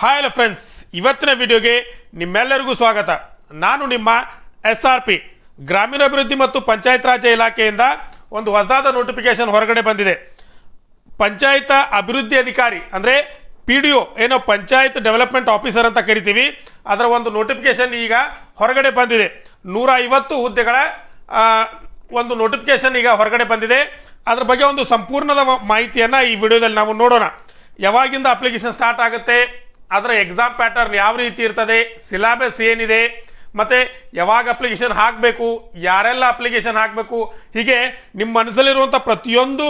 Hi hello friends ಇವತ್ತಿನ ವಿಡಿಯೋಗೆ ನಿಮ್ಮೆಲ್ಲರಿಗೂ ಸ್ವಾಗತ. ನಾನು ನಿಮ್ಮ ಎಸ್ ಆರ್ ಪಿ ಗ್ರಾಮೀಣಾಭಿವೃದ್ಧಿ ಮತ್ತು ಪಂಚಾಯತ್ ರಾಜ್ ಇಲಾಖೆಯಿಂದ ಒಂದು ಹೊಸದಾದ ನೋಟಿಫಿಕೇಶನ್ ಹೊರಗಡೆ ಬಂದಿದೆ. ಪಂಚಾಯತ್ ಅಭಿವೃದ್ಧಿ ಅಧಿಕಾರಿ, ಅಂದರೆ ಪಿ ಡಿ ಒ ಏನೋ ಪಂಚಾಯತ್ ಡೆವಲಪ್ಮೆಂಟ್ ಆಫೀಸರ್ ಅಂತ ಕರಿತೀವಿ. ಅದರ ಒಂದು ನೋಟಿಫಿಕೇಶನ್ ಈಗ ಹೊರಗಡೆ ಬಂದಿದೆ. ನೂರ ಐವತ್ತು ಹುದ್ದೆಗಳ ಒಂದು ನೋಟಿಫಿಕೇಶನ್ ಈಗ ಹೊರಗಡೆ ಬಂದಿದೆ. ಅದರ ಬಗ್ಗೆ ಒಂದು ಸಂಪೂರ್ಣದ ಮಾಹಿತಿಯನ್ನು ಈ ವಿಡಿಯೋದಲ್ಲಿ ನಾವು ನೋಡೋಣ. ಯಾವಾಗಿಂದ ಅಪ್ಲಿಕೇಶನ್ ಸ್ಟಾರ್ಟ್ ಆಗುತ್ತೆ? ಅದರ ಎಕ್ಸಾಮ್ ಪ್ಯಾಟರ್ನ್ ಯಾವ ರೀತಿ ಇರ್ತದೆ? ಸಿಲಾಬಸ್ ಏನಿದೆ? ಮತ್ತು ಯಾವಾಗ ಅಪ್ಲಿಕೇಶನ್ ಹಾಕಬೇಕು? ಯಾರೆಲ್ಲ ಅಪ್ಲಿಕೇಶನ್ ಹಾಕಬೇಕು? ಹೀಗೆ ನಿಮ್ಮ ಮನಸ್ಸಲ್ಲಿರುವಂಥ ಪ್ರತಿಯೊಂದು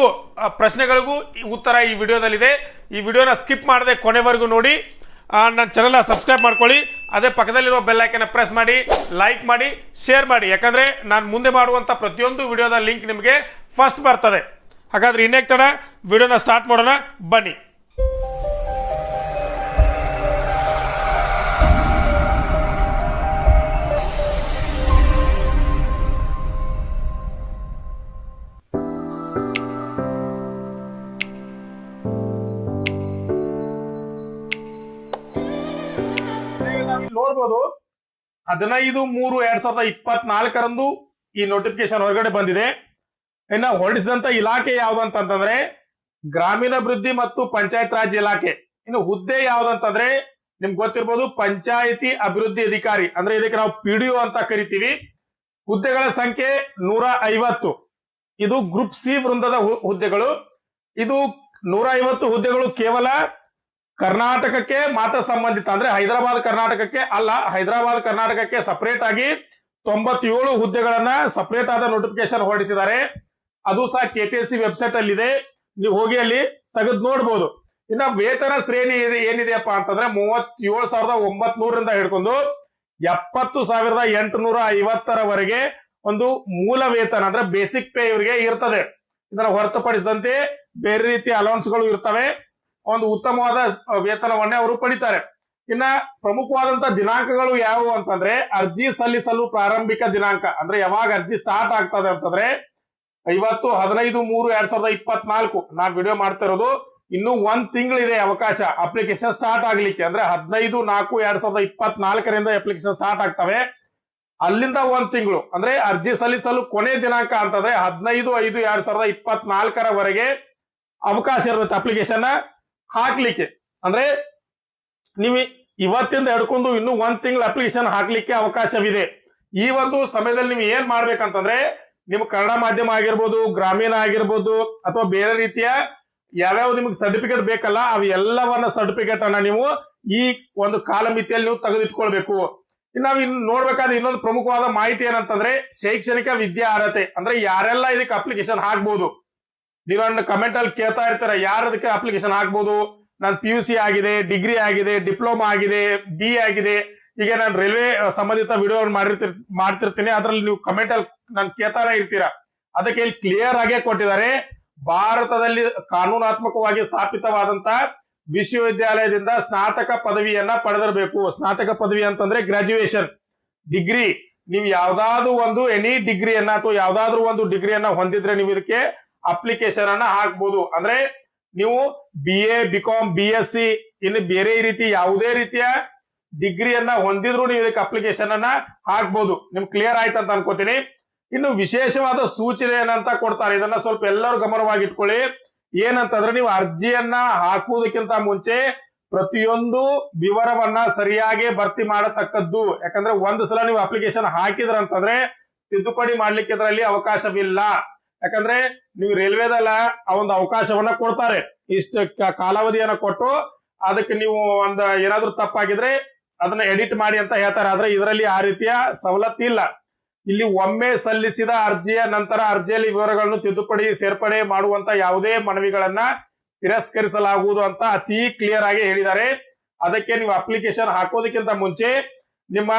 ಪ್ರಶ್ನೆಗಳಿಗೂ ಉತ್ತರ ಈ ವಿಡಿಯೋದಲ್ಲಿದೆ. ಈ ವಿಡಿಯೋನ ಸ್ಕಿಪ್ ಮಾಡದೆ ಕೊನೆವರೆಗೂ ನೋಡಿ. ನನ್ನ ಚಾನಲ್ನ ಸಬ್ಸ್ಕ್ರೈಬ್ ಮಾಡ್ಕೊಳ್ಳಿ. ಅದೇ ಪಕ್ಕದಲ್ಲಿರೋ ಬೆಲ್ಲೈಕನ್ನ ಪ್ರೆಸ್ ಮಾಡಿ ಲೈಕ್ ಮಾಡಿ ಶೇರ್ ಮಾಡಿ. ಯಾಕಂದರೆ ನಾನು ಮುಂದೆ ಮಾಡುವಂಥ ಪ್ರತಿಯೊಂದು ವಿಡಿಯೋದ ಲಿಂಕ್ ನಿಮಗೆ ಫಸ್ಟ್ ಬರ್ತದೆ. ಹಾಗಾದ್ರೆ ಇನ್ನೇಕ್ ತಡ, ವಿಡಿಯೋನ ಸ್ಟಾರ್ಟ್ ಮಾಡೋಣ. ಬನ್ನಿ. ಹದಿನೈದು, ಮೂರು, ಎರಡ್ ಸಾವಿರದ ಇಪ್ಪತ್ನಾಲ್ಕರಂದು ಈ ನೋಟಿಫಿಕೇಶನ್ ಹೊರಗಡೆ ಬಂದಿದೆ. ಇನ್ನ ಹೊರಡಿಸಿದಂತ ಇಲಾಖೆ ಯಾವ್ದು ಅಂತಂದ್ರೆ ಗ್ರಾಮೀಣಾಭಿವೃದ್ಧಿ ಮತ್ತು ಪಂಚಾಯತ್ ರಾಜ್ ಇಲಾಖೆ. ಇನ್ನು ಹುದ್ದೆ ಯಾವ್ದಂತಂದ್ರೆ ನಿಮ್ಗೆ ಗೊತ್ತಿರ್ಬೋದು ಪಂಚಾಯತಿ ಅಭಿವೃದ್ಧಿ ಅಧಿಕಾರಿ, ಅಂದ್ರೆ ಇದಕ್ಕೆ ನಾವು ಪಿ ಡಿ ಅಂತ ಕರಿತೀವಿ. ಹುದ್ದೆಗಳ ಸಂಖ್ಯೆ ನೂರ ಐವತ್ತು ಇದು ಗ್ರೂಪ್ ಸಿ ವೃಂದದ ಹುದ್ದೆಗಳು. ಇದು ನೂರ ಐವತ್ತು ಹುದ್ದೆಗಳು ಕೇವಲ ಕರ್ನಾಟಕಕ್ಕೆ ಮಾತ್ರ ಸಂಬಂಧಿತ ಅಂದ್ರೆ ಹೈದರಾಬಾದ್ ಕರ್ನಾಟಕಕ್ಕೆ ಅಲ್ಲ, ಹೈದರಾಬಾದ್ ಕರ್ನಾಟಕಕ್ಕೆ ಸಪರೇಟ್ ಆಗಿ ತೊಂಬತ್ತೇಳು ಹುದ್ದೆಗಳನ್ನ ಸಪರೇಟ್ ಆದ ನೋಟಿಫಿಕೇಶನ್ ಹೊರಡಿಸಿದ್ದಾರೆ. ಅದು ಸಹ ಕೆಪಿಎಸ್ಸಿ ವೆಬ್ಸೈಟ್ ಅಲ್ಲಿ ಇದೆ ನೀವು ಹೋಗಿ ಅಲ್ಲಿ ತೆಗೆದು ನೋಡ್ಬೋದು. ಇನ್ನ ವೇತನ ಶ್ರೇಣಿ ಇದೆ, ಏನಿದೆಯಪ್ಪ ಅಂತಂದ್ರೆ ಮೂವತ್ತೇಳು ಸಾವಿರದ ಒಂಬತ್ ನೂರರಿಂದ ಹಿಡ್ಕೊಂಡು ಎಪ್ಪತ್ತು ಸಾವಿರದ ಎಂಟುನೂರ ಐವತ್ತರವರೆಗೆ ಒಂದು ಮೂಲ ವೇತನ ಅಂದ್ರೆ ಬೇಸಿಕ್ ಪೇ ಇವರಿಗೆ ಇರ್ತದೆ. ಇದರ ಹೊರತುಪಡಿಸಿದಂತೆ ಬೇರೆ ರೀತಿಯ ಅಲೌನ್ಸ್ಗಳು ಇರ್ತವೆ. ಒಂದು ಉತ್ತಮವಾದ ವೇತನವನ್ನೇ ಅವರು ಪಡಿತಾರೆ. ಇನ್ನ ಪ್ರಮುಖವಾದಂತ ದಿನಾಂಕಗಳು ಯಾವುವು ಅಂತಂದ್ರೆ, ಅರ್ಜಿ ಸಲ್ಲಿಸಲು ಪ್ರಾರಂಭಿಕ ದಿನಾಂಕ. ಅಂದ್ರೆ ಯಾವಾಗ ಅರ್ಜಿ ಸ್ಟಾರ್ಟ್ ಆಗ್ತದೆ ಅಂತಂದ್ರೆ ಇವತ್ತು ಹದಿನೈದು, ಮೂರು, ಎರಡ್ ಸಾವಿರದ ಇಪ್ಪತ್ನಾಲ್ಕು. ನಾವ್ ವಿಡಿಯೋ ಮಾಡ್ತಾ ಇರೋದು, ಇನ್ನು ಒಂದ್ ತಿಂಗಳಿದೆ ಅವಕಾಶ. ಅಪ್ಲಿಕೇಶನ್ ಸ್ಟಾರ್ಟ್ ಆಗ್ಲಿಕ್ಕೆ. ಅಂದ್ರೆ ಹದಿನೈದು, ನಾಲ್ಕು, ಎರಡ್ ಸಾವಿರದ ಇಪ್ಪತ್ನಾಲ್ಕರಿಂದ ಅಪ್ಲಿಕೇಶನ್ ಸ್ಟಾರ್ಟ್ ಆಗ್ತವೆ. ಅಲ್ಲಿಂದ ಒಂದ್ ತಿಂಗಳು. ಅಂದ್ರೆ ಅರ್ಜಿ ಸಲ್ಲಿಸಲು ಕೊನೆ ದಿನಾಂಕ ಅಂತಂದ್ರೆ ಹದಿನೈದು, ಐದು, ಎರಡ್ ಸಾವಿರದ ಇಪ್ಪತ್ನಾಲ್ಕರವರೆಗೆ ಅವಕಾಶ ಇರುತ್ತೆ ಅಪ್ಲಿಕೇಶನ್ ಹಾಕ್ಲಿಕ್ಕೆ. ಅಂದ್ರೆ ನೀವು ಇವತ್ತಿಂದ ಹಿಡ್ಕೊಂಡು ಇನ್ನು ಒಂದ್ ತಿಂಗಳ ಅಪ್ಲಿಕೇಶನ್ ಹಾಕ್ಲಿಕ್ಕೆ ಅವಕಾಶವಿದೆ. ಈ ಒಂದು ಸಮಯದಲ್ಲಿ ನೀವು ಏನ್ ಮಾಡ್ಬೇಕಂತಂದ್ರೆ ನಿಮ್ ಕನ್ನಡ ಮಾಧ್ಯಮ ಆಗಿರ್ಬೋದು, ಗ್ರಾಮೀಣ ಆಗಿರ್ಬೋದು, ಅಥವಾ ಬೇರೆ ರೀತಿಯ ಯಾವ್ಯಾವ ನಿಮ್ಗೆ ಸರ್ಟಿಫಿಕೇಟ್ ಬೇಕಲ್ಲ, ಅವೆಲ್ಲವನ್ನ ಸರ್ಟಿಫಿಕೇಟ್ ಅನ್ನ ನೀವು ಈ ಒಂದು ಕಾಲಮಿತಿಯಲ್ಲಿ ನೀವು ತೆಗೆದಿಟ್ಕೊಳ್ಬೇಕು. ನಾವು ಇನ್ನು ನೋಡ್ಬೇಕಾದ್ರೆ ಇನ್ನೊಂದು ಪ್ರಮುಖವಾದ ಮಾಹಿತಿ ಏನಂತಂದ್ರೆ ಶೈಕ್ಷಣಿಕ ವಿದ್ಯಾ ಅರ್ಹತೆ. ಅಂದ್ರೆ ಯಾರೆಲ್ಲ ಇದಕ್ಕೆ ಅಪ್ಲಿಕೇಶನ್ ಹಾಕ್ಬೋದು. ನೀವು ನನ್ನ ಕಮೆಂಟ್ ಅಲ್ಲಿ ಕೇಳ್ತಾ ಇರ್ತೀರ ಯಾರು ಅದಕ್ಕೆ ಅಪ್ಲಿಕೇಶನ್ ಹಾಕ್ಬೋದು ನಾನು ಪಿ ಯು ಸಿ ಆಗಿದೆ ಡಿಗ್ರಿ ಆಗಿದೆ ಡಿಪ್ಲೊಮಾ ಆಗಿದೆ ಬಿ ಆಗಿದೆ. ಈಗ ನಾನು ರೈಲ್ವೆ ಸಂಬಂಧಿತ ವಿಡಿಯೋ ಮಾಡಿರ್ತಿರ್, ಮಾಡ್ತಿರ್ತೀನಿ. ಅದ್ರಲ್ಲಿ ನೀವು ಕಮೆಂಟ್ ಅಲ್ಲಿ ನಾನು ಕೇಳ್ತಾನೆ ಇರ್ತೀರಾ. ಅದಕ್ಕೆ ಇಲ್ಲಿ ಕ್ಲಿಯರ್ ಆಗೇ ಕೊಟ್ಟಿದ್ದಾರೆ. ಭಾರತದಲ್ಲಿ ಕಾನೂನಾತ್ಮಕವಾಗಿ ಸ್ಥಾಪಿತವಾದಂತ ವಿಶ್ವವಿದ್ಯಾಲಯದಿಂದ ಸ್ನಾತಕ ಪದವಿಯನ್ನ ಪಡೆದಿರಬೇಕು. ಸ್ನಾತಕ ಪದವಿ ಅಂತಂದ್ರೆ ಗ್ರಾಜುಯೇಷನ್ ಡಿಗ್ರಿ ನೀವು ಯಾವ್ದಾದ್ರು ಒಂದು ಎನಿ ಡಿಗ್ರಿಯನ್ನ ಅಥವಾ ಯಾವ್ದಾದ್ರು ಒಂದು ಡಿಗ್ರಿಯನ್ನ ಹೊಂದಿದ್ರೆ ನೀವು ಇದಕ್ಕೆ ಅಪ್ಲಿಕೇಶನ್ ಅನ್ನ ಹಾಕ್ಬೋದು. ಅಂದ್ರೆ ನೀವು B A BCom B S C ಇನ್ನು ಬೇರೆ ರೀತಿ ಯಾವುದೇ ರೀತಿಯ ಡಿಗ್ರಿಯನ್ನ ಹೊಂದಿದ್ರು ನೀವು ಇದಕ್ಕೆ ಅಪ್ಲಿಕೇಶನ್ ಅನ್ನ ಹಾಕ್ಬೋದು. ನಿಮ್ಗೆ ಕ್ಲಿಯರ್ ಆಯ್ತು ಅಂತ ಅನ್ಕೋತೀನಿ. ಇನ್ನು ವಿಶೇಷವಾದ ಸೂಚನೆ ಏನಂತ ಕೊಡ್ತಾರೆ? ಇದನ್ನ ಸ್ವಲ್ಪ ಎಲ್ಲರೂ ಗಮನವಾಗಿ ಇಟ್ಕೊಳ್ಳಿ. ಏನಂತಂದ್ರೆ ನೀವು ಅರ್ಜಿಯನ್ನ ಹಾಕುವುದಕ್ಕಿಂತ ಮುಂಚೆ ಪ್ರತಿಯೊಂದು ವಿವರವನ್ನ ಸರಿಯಾಗಿ ಭರ್ತಿ ಮಾಡತಕ್ಕದ್ದು. ಯಾಕಂದ್ರೆ ಒಂದು ಸಲ ನೀವು ಅಪ್ಲಿಕೇಶನ್ ಹಾಕಿದ್ರ ಅಂತಂದ್ರೆ ತಿದ್ದುಪಡಿ ಮಾಡ್ಲಿಕ್ಕೆ ಇದರಲ್ಲಿ ಅವಕಾಶವಿಲ್ಲ. ಯಾಕಂದ್ರೆ ನೀವು ರೈಲ್ವೆದಲ್ಲ ಆ ಒಂದು ಅವಕಾಶವನ್ನ ಕೊಡ್ತಾರೆ. ಇಷ್ಟ ಕಾಲಾವಧಿಯನ್ನ ಕೊಟ್ಟು ಅದಕ್ಕೆ ನೀವು ಒಂದು ಏನಾದ್ರೂ ತಪ್ಪಾಗಿದ್ರೆ ಅದನ್ನ ಎಡಿಟ್ ಮಾಡಿ ಅಂತ ಹೇಳ್ತಾರೆ. ಆದ್ರೆ ಇದರಲ್ಲಿ ಆ ರೀತಿಯ ಸವಲತ್ತು ಇಲ್ಲ. ಇಲ್ಲಿ ಒಮ್ಮೆ ಸಲ್ಲಿಸಿದ ಅರ್ಜಿಯ ನಂತರ ಅರ್ಜಿಯಲ್ಲಿ ವಿವರಗಳನ್ನು ತಿದ್ದುಪಡಿ, ಸೇರ್ಪಡೆ ಮಾಡುವಂತ ಯಾವುದೇ ಮನವಿಗಳನ್ನ ತಿರಸ್ಕರಿಸಲಾಗುವುದು ಅಂತ ಅತಿ ಕ್ಲಿಯರ್ ಆಗಿ ಹೇಳಿದ್ದಾರೆ. ಅದಕ್ಕೆ ನೀವು ಅಪ್ಲಿಕೇಶನ್ ಹಾಕೋದಕ್ಕಿಂತ ಮುಂಚೆ ನಿಮ್ಮ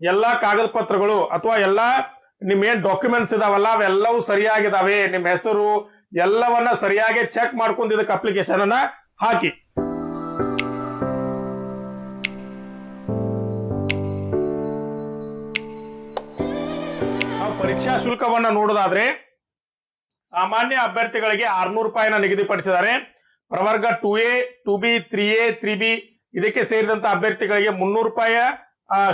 ಎಲ್ಲಾ ಕಾಗದ ಪತ್ರಗಳು ಅಥವಾ ಎಲ್ಲಾ ನಿಮ್ ಏನ್ ಡಾಕ್ಯುಮೆಂಟ್ಸ್ ಇದಾವಲ್ಲ, ಅವೆಲ್ಲವೂ ಸರಿಯಾಗಿದಾವೆ. ನಿಮ್ ಹೆಸರು ಎಲ್ಲವನ್ನ ಸರಿಯಾಗಿ ಚೆಕ್ ಮಾಡ್ಕೊಂಡು ಇದಕ್ಕೆ ಅಪ್ಲಿಕೇಶನ್ ಅನ್ನ ಹಾಕಿ. ನಾವು ಪರೀಕ್ಷಾ ಶುಲ್ಕವನ್ನ ನೋಡೋದಾದ್ರೆ, ಸಾಮಾನ್ಯ ಅಭ್ಯರ್ಥಿಗಳಿಗೆ ಆರ್ನೂರು ರೂಪಾಯಿನ ನಿಗದಿಪಡಿಸಿದ್ದಾರೆ ಪ್ರವರ್ಗ two A two B three A three B ಇದಕ್ಕೆ ಸೇರಿದಂತ ಅಭ್ಯರ್ಥಿಗಳಿಗೆ ಮುನ್ನೂರು ರೂಪಾಯಿ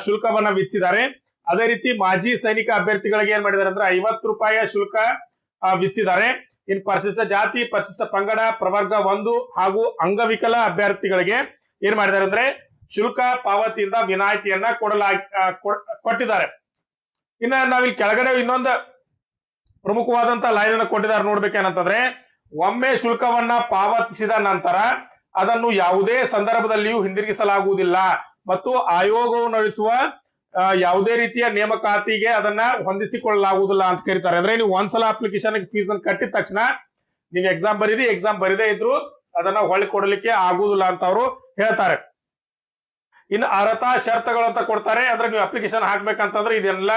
ಶುಲ್ಕವನ್ನ ವಿಧಿಸಿದ್ದಾರೆ. ಅದೇ ರೀತಿ ಮಾಜಿ ಸೈನಿಕ ಅಭ್ಯರ್ಥಿಗಳಿಗೆ ಏನ್ ಮಾಡಿದ್ದಾರೆ ಅಂದ್ರೆ ಐವತ್ತು ರೂಪಾಯಿಯ ಶುಲ್ಕ ವಿಧಿಸಿದ್ದಾರೆ. ಇನ್ ಪರಿಶಿಷ್ಟ ಜಾತಿ, ಪರಿಶಿಷ್ಟ ಪಂಗಡ, ಪ್ರವರ್ಗ ಒಂದು ಹಾಗೂ ಅಂಗವಿಕಲ ಅಭ್ಯರ್ಥಿಗಳಿಗೆ ಏನ್ ಮಾಡಿದ್ದಾರೆ ಅಂದ್ರೆ ಶುಲ್ಕ ಪಾವತಿಯಿಂದ ವಿನಾಯಿತಿಯನ್ನ ಕೊಡಲಾ ಕೊಟ್ಟಿದ್ದಾರೆ. ಇನ್ನ ನಾವಿಲ್ಲಿ ಕೆಳಗಡೆ ಇನ್ನೊಂದು ಪ್ರಮುಖವಾದಂತ ಲೈನ್ ಅನ್ನು ಕೊಟ್ಟಿದ್ದಾರೆ ನೋಡ್ಬೇಕೇನಂತಂದ್ರೆ ಒಮ್ಮೆ ಶುಲ್ಕವನ್ನ ಪಾವತಿಸಿದ ನಂತರ ಅದನ್ನು ಯಾವುದೇ ಸಂದರ್ಭದಲ್ಲಿಯೂ ಹಿಂದಿರುಗಿಸಲಾಗುವುದಿಲ್ಲ ಮತ್ತು ಆಯೋಗವು ನಡೆಸುವ ಯಾವುದೇ ರೀತಿಯ ನೇಮಕಾತಿಗೆ ಅದನ್ನ ಹೊಂದಿಸಿಕೊಳ್ಳಲಾಗುವುದಿಲ್ಲ ಅಂತ ಕರೀತಾರೆ. ಅಂದ್ರೆ ನೀವು ಒಂದ್ಸಲ ಅಪ್ಲಿಕೇಶನ್ ಫೀಸ್ ಅನ್ನು ಕಟ್ಟಿದ ತಕ್ಷಣ ನೀವು ಎಕ್ಸಾಮ್ ಬರೀರಿ ಎಕ್ಸಾಮ್ ಬರೀದೇ ಇದ್ರು ಅದನ್ನ ಹೊಳ್ಳಿ ಕೊಡಲಿಕ್ಕೆ ಆಗುದಿಲ್ಲ ಅಂತ ಅವರು ಹೇಳ್ತಾರೆ. ಇನ್ನು ಅರ್ಹತಾ ಶರ್ತಗಳು ಅಂತ ಕೊಡ್ತಾರೆ. ಅಂದ್ರೆ ನೀವು ಅಪ್ಲಿಕೇಶನ್ ಹಾಕ್ಬೇಕಂತಂದ್ರೆ ಇದೆಲ್ಲ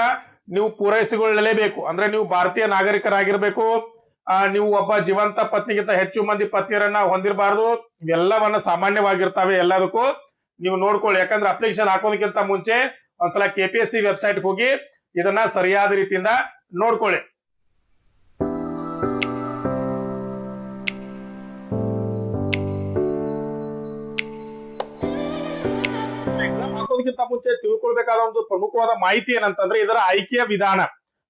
ನೀವು ಪೂರೈಸಿಕೊಳ್ಳಲೇಬೇಕು. ಅಂದ್ರೆ ನೀವು ಭಾರತೀಯ ನಾಗರಿಕರಾಗಿರ್ಬೇಕು ನೀವು ಒಬ್ಬ ಜೀವಂತ ಪತ್ನಿಗಿಂತ ಹೆಚ್ಚು ಮಂದಿ ಪತ್ನಿಯರನ್ನ ಹೊಂದಿರಬಾರದು. ಇವೆಲ್ಲವನ್ನ ಸಾಮಾನ್ಯವಾಗಿರ್ತಾವೆ ಎಲ್ಲದಕ್ಕೂ. ನೀವು ನೋಡ್ಕೊಳ್ಳಿ. ಯಾಕಂದ್ರೆ ಅಪ್ಲಿಕೇಶನ್ ಹಾಕೋದಕ್ಕಿಂತ ಮುಂಚೆ ಒಂದ್ಸಲ K P S C website ಹೋಗಿ ಇದನ್ನ ಸರಿಯಾದ ರೀತಿಯಿಂದ ನೋಡ್ಕೊಳ್ಳಿ. ಎಕ್ಸಾಮ್ ಹಾಕೋದಕ್ಕಿಂತ ಮುಂಚೆ ತಿಳ್ಕೊಳ್ಬೇಕಾದ ಒಂದು ಪ್ರಮುಖವಾದ ಮಾಹಿತಿ ಏನಂತಂದ್ರೆ ಇದರ ಆಯ್ಕೆಯ ವಿಧಾನ.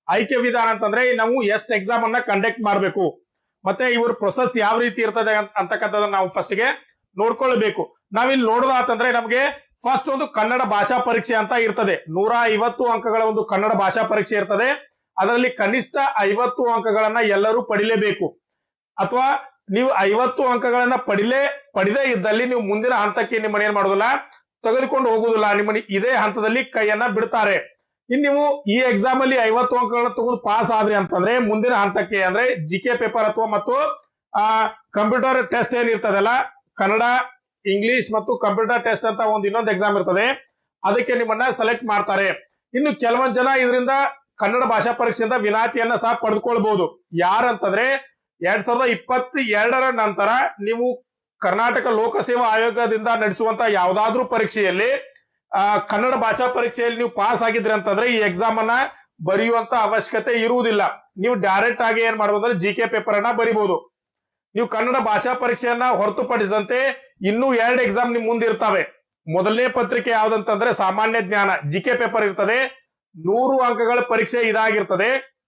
ಆಯ್ಕೆ ವಿಧಾನ ಅಂತಂದ್ರೆ ನಾವು ಎಷ್ಟು ಎಕ್ಸಾಮ್ ಅನ್ನ ಕಂಡಕ್ಟ್ ಮಾಡಬೇಕು. ಮತ್ತೆ ಇವ್ರ ಪ್ರೊಸೆಸ್ ಯಾವ ರೀತಿ ಇರ್ತದೆ ಅಂತ- ಅಂತಕ್ಕಂಥದ್ದನ್ನ ನಾವು ಫಸ್ಟ್ಗೆ ನೋಡ್ಕೊಳ್ಬೇಕು. ನಾವಿಲ್ಲಿ ನೋಡೋದಾತಂದ್ರೆ ನಮಗೆ ಫಸ್ಟ್ ಒಂದು ಕನ್ನಡ ಭಾಷಾ ಪರೀಕ್ಷೆ ಅಂತ ಇರ್ತದೆ. ನೂರ ಐವತ್ತು ಅಂಕಗಳ ಒಂದು ಕನ್ನಡ ಭಾಷಾ ಪರೀಕ್ಷೆ ಇರ್ತದೆ. ಅದರಲ್ಲಿ ಕನಿಷ್ಠ ಐವತ್ತು ಅಂಕಗಳನ್ನ ಎಲ್ಲರೂ ಪಡಿಲೇಬೇಕು. ಅಥವಾ ನೀವು ಐವತ್ತು ಅಂಕಗಳನ್ನ ಪಡಿಲೇ, ಪಡಿದೇ ಇದ್ದಲ್ಲಿ ನೀವು ಮುಂದಿನ ಹಂತಕ್ಕೆ ನಿಮ್ಮನ್ನ ಏನ್ ಮಾಡೋದಿಲ್ಲ. ತೆಗೆದುಕೊಂಡು ಹೋಗುದಿಲ್ಲ ನಿಮ್ಮ ಇದೇ ಹಂತದಲ್ಲಿ ಕೈಯನ್ನ ಬಿಡ್ತಾರೆ. ಇನ್ ನೀವು ಈ ಎಕ್ಸಾಮ್ ಅಲ್ಲಿ ಐವತ್ತು ಅಂಕಗಳನ್ನ ತಗೊಂಡು ಪಾಸ್ ಆದ್ರಿ ಅಂತಂದ್ರೆ, ಮುಂದಿನ ಹಂತಕ್ಕೆ ಅಂದ್ರೆ ಜಿ ಕೆ ಪೇಪರ್ ಅಥವಾ ಮತ್ತು, ಆ ಕಂಪ್ಯೂಟರ್ ಟೆಸ್ಟ್ ಏನಿರ್ತದಲ್ಲ ಕನ್ನಡ ಇಂಗ್ಲಿಷ್ ಮತ್ತು ಕಂಪ್ಯೂಟರ್ ಟೆಸ್ಟ್ ಅಂತ ಒಂದು ಇನ್ನೊಂದು ಎಕ್ಸಾಮ್ ಇರ್ತದೆ. ಅದಕ್ಕೆ ನಿಮ್ಮನ್ನ ಸೆಲೆಕ್ಟ್ ಮಾಡ್ತಾರೆ. ಇನ್ನು ಕೆಲವೊಂದ್ ಜನ ಇದರಿಂದ ಕನ್ನಡ ಭಾಷಾ ಪರೀಕ್ಷೆಯಿಂದ ವಿನಾಯಿತಿಯನ್ನ ಸಹ ಪಡೆದುಕೊಳ್ಬಹುದು. ಯಾರಂತಂದ್ರೆ ಎರಡ್ ಸಾವಿರದ ಇಪ್ಪತ್ತ ಎರಡರ ನಂತರ ನೀವು ಕರ್ನಾಟಕ ಲೋಕಸೇವಾ ಆಯೋಗದಿಂದ ನಡೆಸುವಂತ ಯಾವ್ದಾದ್ರೂ ಪರೀಕ್ಷೆಯಲ್ಲಿ ಕನ್ನಡ ಭಾಷಾ ಪರೀಕ್ಷೆಯಲ್ಲಿ ನೀವು ಪಾಸ್ ಆಗಿದ್ರಿ ಅಂತಂದ್ರೆ ಈ ಎಕ್ಸಾಮ್ ಅನ್ನ ಬರೆಯುವಂತ ಅವಶ್ಯಕತೆ ಇರುವುದಿಲ್ಲ. ನೀವು ಡೈರೆಕ್ಟ್ ಆಗಿ ಏನ್ ಮಾಡಬಹುದು ಅಂದ್ರೆ ಜಿ ಕೆ ಪೇಪರ್ ಅನ್ನ ಬರಿಬಹುದು ನೀವು ಕನ್ನಡ ಭಾಷಾ ಪರೀಕ್ಷೆಯನ್ನ ಹೊರತುಪಡಿಸಿದಂತೆ ಇನ್ನೂ ಎರಡು ಎಕ್ಸಾಮ್ ನಿಮ್ ಮುಂದೆ ಇರ್ತವೆ. ಮೊದಲನೇ ಪತ್ರಿಕೆ ಯಾವ್ದಂತಂದ್ರೆ ಸಾಮಾನ್ಯ ಜ್ಞಾನ ಜಿ ಕೆ ಪೇಪರ್ ಇರ್ತದೆ. ನೂರು ಅಂಕಗಳ ಪರೀಕ್ಷೆ ಇದಾಗಿರ್ತದೆ.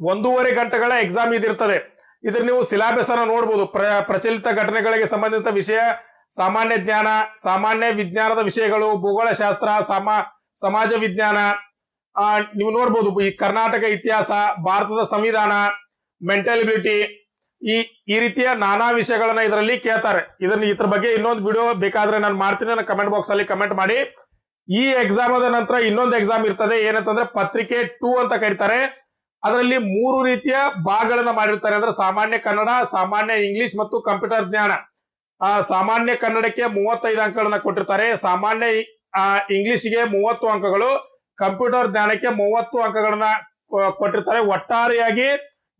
ಒಂದೂವರೆ ಗಂಟೆಗಳ ಎಕ್ಸಾಮ್ ಇದಿರ್ತದೆ. ಇದ್ರ ನೀವು ಸಿಲಾಬಸ್ ಅನ್ನ ನೋಡ್ಬೋದು. ಪ್ರ- ಪ್ರಚಲಿತ ಘಟನೆಗಳಿಗೆ ಸಂಬಂಧಿತ ವಿಷಯ, ಸಾಮಾನ್ಯ ಜ್ಞಾನ, ಸಾಮಾನ್ಯ ವಿಜ್ಞಾನದ ವಿಷಯಗಳು, ಭೂಗೋಳಶಾಸ್ತ್ರ, ಸಮ, ಸಮಾಜ ವಿಜ್ಞಾನ ನೀವು ನೋಡ್ಬೋದು ಈ ಕರ್ನಾಟಕ ಇತಿಹಾಸ, ಭಾರತದ ಸಂವಿಧಾನ ಮೆಂಟಲಿಬಿಲಿಟಿ ಈ ಈ ರೀತಿಯ ನಾನಾ ವಿಷಯಗಳನ್ನ ಇದರಲ್ಲಿ ಕೇಳ್ತಾರೆ. ಇದನ್ನ ಇದ್ರ ಬಗ್ಗೆ ಇನ್ನೊಂದು ವಿಡಿಯೋ ಬೇಕಾದ್ರೆ ನಾನು ಮಾಡ್ತೀನಿ. ನನ್ನ ಕಮೆಂಟ್ ಬಾಕ್ಸ್ ಅಲ್ಲಿ ಕಮೆಂಟ್ ಮಾಡಿ. ಈ ಎಕ್ಸಾಮ್ ಆದ ನಂತರ ಇನ್ನೊಂದು ಎಕ್ಸಾಮ್ ಇರ್ತದೆ. ಏನಂತಂದ್ರೆ ಪತ್ರಿಕೆ ಟೂ ಅಂತ ಕರೀತಾರೆ. ಅದರಲ್ಲಿ ಮೂರು ರೀತಿಯ ಭಾಗಗಳನ್ನ ಮಾಡಿರ್ತಾರೆ. ಅಂದ್ರೆ ಸಾಮಾನ್ಯ ಕನ್ನಡ, ಸಾಮಾನ್ಯ ಇಂಗ್ಲಿಷ್ ಮತ್ತು ಕಂಪ್ಯೂಟರ್ ಜ್ಞಾನ. ಸಾಮಾನ್ಯ ಕನ್ನಡಕ್ಕೆ ಮೂವತ್ತೈದು ಅಂಕಗಳನ್ನ ಕೊಟ್ಟಿರ್ತಾರೆ. ಸಾಮಾನ್ಯ ಇಂಗ್ಲಿಷ್ಗೆ ಮೂವತ್ತು ಅಂಕಗಳು ಕಂಪ್ಯೂಟರ್ ಜ್ಞಾನಕ್ಕೆ ಮೂವತ್ತು ಅಂಕಗಳನ್ನ ಕೊಟ್ಟಿರ್ತಾರೆ. ಒಟ್ಟಾರೆಯಾಗಿ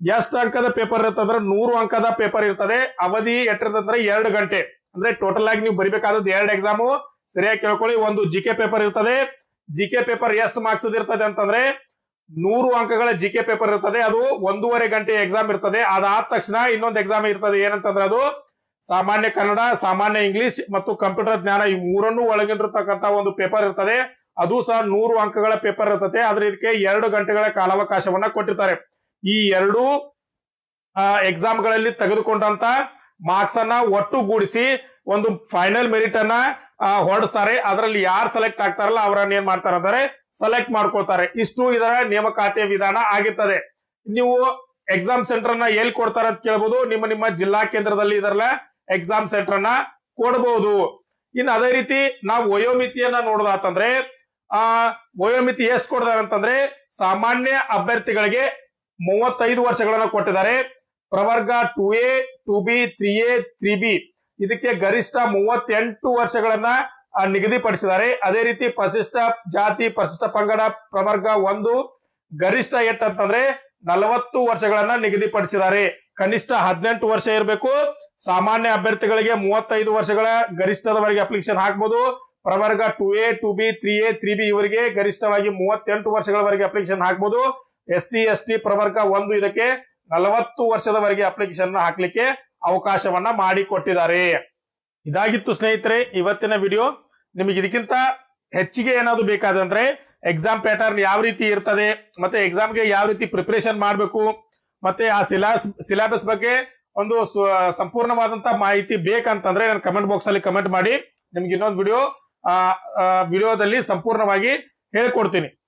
ಎಷ್ಟು ಅಂಕದ ಪೇಪರ್ ಇರ್ತಂದ್ರೆ ನೂರು ಅಂಕದ ಪೇಪರ್ ಇರ್ತದೆ. ಅವಧಿ ಎಟ್ಟಿರ್ತಂದ್ರೆ ಎರಡು ಗಂಟೆ. ಅಂದ್ರೆ ಟೋಟಲ್ ಆಗಿ ನೀವು ಬರಿಬೇಕಾದದ್ದು ಎರಡು ಎಕ್ಸಾಮು ಸರಿಯಾಗಿ ಕೇಳ್ಕೊಳ್ಳಿ, ಒಂದು ಜಿ ಕೆ ಪೇಪರ್ ಇರ್ತದೆ. ಜಿ ಕೆ ಪೇಪರ್ ಎಷ್ಟು ಮಾರ್ಕ್ಸ್ ಇರ್ತದೆ ಅಂತಂದ್ರೆ ನೂರು ಅಂಕಗಳ ಜಿ ಕೆ ಪೇಪರ್ ಇರ್ತದೆ. ಅದು ಒಂದೂವರೆ ಗಂಟೆ ಎಕ್ಸಾಮ್ ಇರ್ತದೆ. ಅದಾದ ತಕ್ಷಣ ಇನ್ನೊಂದು ಎಕ್ಸಾಮ್ ಇರ್ತದೆ. ಏನಂತಂದ್ರೆ ಅದು ಸಾಮಾನ್ಯ ಕನ್ನಡ, ಸಾಮಾನ್ಯ ಇಂಗ್ಲಿಷ್ ಮತ್ತು ಕಂಪ್ಯೂಟರ್ ಜ್ಞಾನ ಈ ಮೂರನ್ನು ಒಳಗೊಂಡಿರ್ತಕ್ಕಂತ ಒಂದು ಪೇಪರ್ ಇರ್ತದೆ. ಅದು ಸಹ ನೂರು ಅಂಕಗಳ ಪೇಪರ್ ಇರ್ತದೆ. ಆದ್ರೆ ಇದಕ್ಕೆ ಎರಡು ಗಂಟೆಗಳ ಕಾಲಾವಕಾಶವನ್ನ ಕೊಟ್ಟಿರ್ತಾರೆ. ಈ ಎರಡು ಎಕ್ಸಾಮ್ಗಳಲ್ಲಿ ತೆಗೆದುಕೊಂಡಂತ ಮಾರ್ಕ್ಸ್ ಅನ್ನ ಒಟ್ಟುಗೂಡಿಸಿ ಒಂದು ಫೈನಲ್ ಮೆರಿಟ್ ಅನ್ನ ಹೊರಡಿಸ್ತಾರೆ. ಅದರಲ್ಲಿ ಯಾರು ಸೆಲೆಕ್ಟ್ ಆಗ್ತಾರಲ್ಲ ಅವರನ್ನ ಏನ್ ಮಾಡ್ತಾರೆ ಅಂದರೆ ಸೆಲೆಕ್ಟ್ ಮಾಡ್ಕೊತಾರೆ ಇಷ್ಟು ಇದರ ನೇಮಕಾತಿಯ ವಿಧಾನ ಆಗಿರ್ತದೆ. ನೀವು ಎಕ್ಸಾಮ್ ಸೆಂಟರ್ನ ಎಲ್ಲಿ ಕೊಡ್ತಾರೆ ಅಂತ ಕೇಳಬಹುದು ನಿಮ್ಮ ನಿಮ್ಮ ಜಿಲ್ಲಾ ಕೇಂದ್ರದಲ್ಲಿ ಇದರಲ್ಲ ಎಕ್ಸಾಮ್ ಸೆಂಟರ್ ಅನ್ನ ಕೊಡಬಹುದು ಇನ್ನು ಅದೇ ರೀತಿ ನಾವು ವಯೋಮಿತಿಯನ್ನ ನೋಡೋದಾತಂದ್ರೆ ಆ, ವಯೋಮಿತಿ ಎಷ್ಟು ಕೊಡ್ತಾರೆ ಅಂತಂದ್ರೆ ಸಾಮಾನ್ಯ ಅಭ್ಯರ್ಥಿಗಳಿಗೆ ಮೂವತ್ತೈದು ವರ್ಷಗಳನ್ನ ಕೊಟ್ಟಿದ್ದಾರೆ. ಪ್ರವರ್ಗ two A two B three A three B ಇದಕ್ಕೆ ಗರಿಷ್ಠ ಮೂವತ್ತೆಂಟು ವರ್ಷಗಳನ್ನ ನಿಗದಿಪಡಿಸಿದ್ದಾರೆ. ಅದೇ ರೀತಿ ಪರಿಶಿಷ್ಟ ಜಾತಿ, ಪರಿಶಿಷ್ಟ ಪಂಗಡ, ಪ್ರವರ್ಗ ಒಂದು, ಗರಿಷ್ಠ ಎಟ್ ಅಂತಂದ್ರೆ ನಲವತ್ತು ವರ್ಷಗಳನ್ನ ನಿಗದಿಪಡಿಸಿದ್ದಾರೆ. ಕನಿಷ್ಠ ಹದಿನೆಂಟು ವರ್ಷ ಇರಬೇಕು. ಸಾಮಾನ್ಯ ಅಭ್ಯರ್ಥಿಗಳಿಗೆ ಮೂವತ್ತೈದು ವರ್ಷಗಳ ಗರಿಷ್ಠದವರೆಗೆ ಅಪ್ಲಿಕೇಶನ್ ಹಾಕ್ಬೋದು. ಪ್ರವರ್ಗ two A two B three A three B ಇವರಿಗೆ ಗರಿಷ್ಠವಾಗಿ ಮೂವತ್ತೆಂಟು ವರ್ಷಗಳವರೆಗೆ ಅಪ್ಲಿಕೇಶನ್ ಹಾಕ್ಬೋದು. ಎಸ್ ಸಿ ಎಸ್ ಟಿ ಪ್ರವರ್ಗ ಒಂದು ಇದಕ್ಕೆ ನಲವತ್ತು ವರ್ಷದವರೆಗೆ ಅಪ್ಲಿಕೇಶನ್ ಹಾಕ್ಲಿಕ್ಕೆ ಅವಕಾಶವನ್ನ ಮಾಡಿಕೊಟ್ಟಿದ್ದಾರೆ. ಇದಾಗಿತ್ತು ಸ್ನೇಹಿತರೆ ಇವತ್ತಿನ ವಿಡಿಯೋ ನಿಮಗೆ ಇದಕ್ಕಿಂತ ಹೆಚ್ಚಿಗೆ ಏನಾದ್ರು ಬೇಕಾದಂದ್ರೆ ಎಕ್ಸಾಮ್ ಪ್ಯಾಟರ್ನ್ ಯಾವ ರೀತಿ ಇರ್ತದೆ ಮತ್ತೆ ಎಕ್ಸಾಮ್ಗೆ ಯಾವ ರೀತಿ ಪ್ರಿಪರೇಷನ್ ಮಾಡಬೇಕು ಮತ್ತೆ ಆ ಸಿಲಾಸ್ ಸಿಲೆಬಸ್ ಬಗ್ಗೆ ಒಂದು ಸಂಪೂರ್ಣವಾದಂತ ಮಾಹಿತಿ ಬೇಕಂತಂದ್ರೆ ನಾನು ಕಮೆಂಟ್ ಬಾಕ್ಸ್ ಅಲ್ಲಿ ಕಮೆಂಟ್ ಮಾಡಿ ನಿಮ್ಗೆ ಇನ್ನೊಂದು ವಿಡಿಯೋ ವಿಡಿಯೋದಲ್ಲಿ ಸಂಪೂರ್ಣವಾಗಿ ಹೇಳ್ಕೊಡ್ತೀನಿ. ಆ,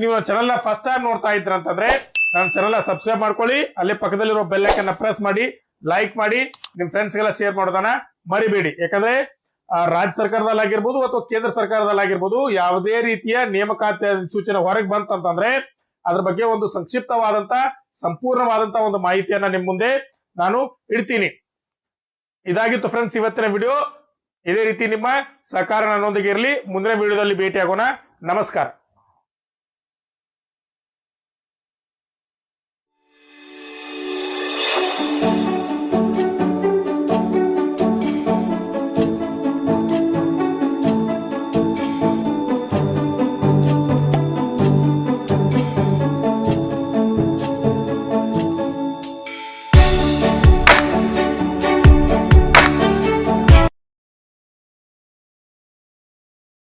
ನೀವು ಚಾನಲ್ನ ಫಸ್ಟ್ ಟೈಮ್ ನೋಡ್ತಾ ಇದ್ರ ಅಂತಂದ್ರೆ ನನ್ನ ಚಾನಲ್ ಸಬ್ಸ್ಕ್ರೈಬ್ ಮಾಡ್ಕೊಳ್ಳಿ. ಅಲ್ಲೇ ಪಕ್ಕದಲ್ಲಿರೋ ಬೆಲ್ ಐಕನ್ ಪ್ರೆಸ್ ಮಾಡಿ ಲೈಕ್ ಮಾಡಿ, ನಿಮ್ ಫ್ರೆಂಡ್ಸ್ ಗೆಲ್ಲ ಶೇರ್ ಮಾಡೋದನ್ನ ಮರಿಬೇಡಿ. ಯಾಕಂದ್ರೆ ರಾಜ್ಯ ಸರ್ಕಾರದಲ್ಲಾಗಿರ್ಬೋದು ಅಥವಾ ಕೇಂದ್ರ ಸರ್ಕಾರದಲ್ಲಾಗಿರ್ಬೋದು ಯಾವುದೇ ರೀತಿಯ ನೇಮಕಾತಿ ಸೂಚನೆ ಹೊರಗೆ ಬಂತಂತಂದ್ರೆ ಅದ್ರ ಬಗ್ಗೆ ಒಂದು ಸಂಕ್ಷಿಪ್ತವಾದಂತ, ಸಂಪೂರ್ಣವಾದಂತ ಒಂದು ಮಾಹಿತಿಯನ್ನ ನಿಮ್ ಮುಂದೆ ನಾನು ಇಡ್ತೀನಿ. ಇದಾಗಿತ್ತು ಫ್ರೆಂಡ್ಸ್ ಇವತ್ತಿನ ವಿಡಿಯೋ ಇದೇ ರೀತಿ ನಿಮ್ಮ ಸಹಕಾರ ನನ್ನೊಂದಿಗೆ ಇರಲಿ. ಮುಂದಿನ ವಿಡಿಯೋದಲ್ಲಿ ಭೇಟಿ ಆಗೋಣ ನಮಸ್ಕಾರ.